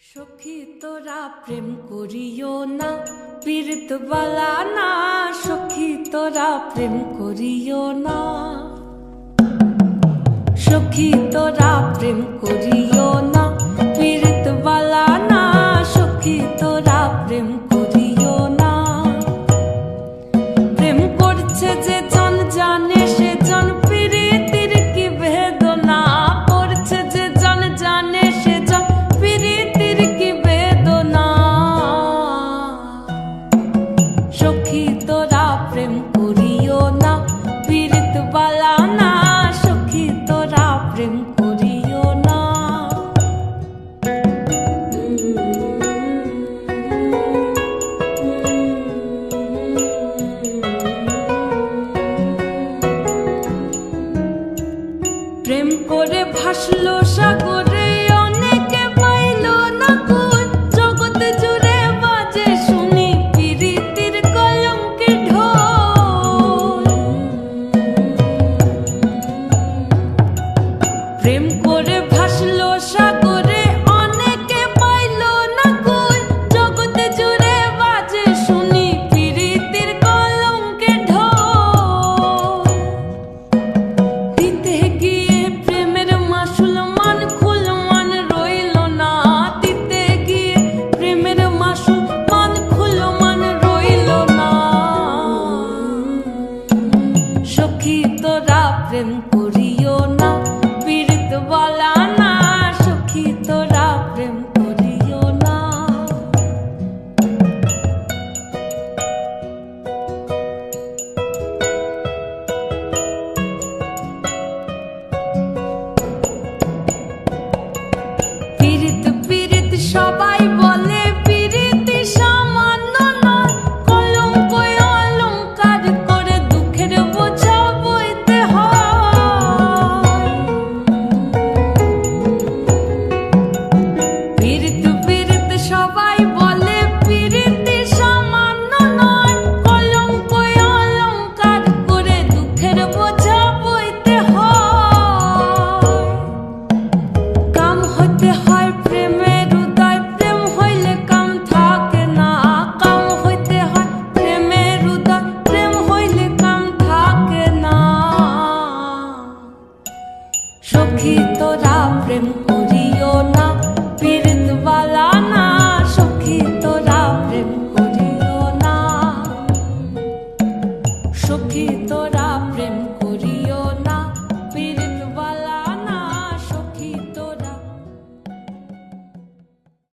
সখী তোরা প্রেম করিও না পীরতবালা না। সখী তোরা প্রেম করিও না। সখী তোরা প্রেম করি তোরা প্রেম না না সখী তোরা প্রেম না। প্রেম করে ভাসলো সাগরে şaba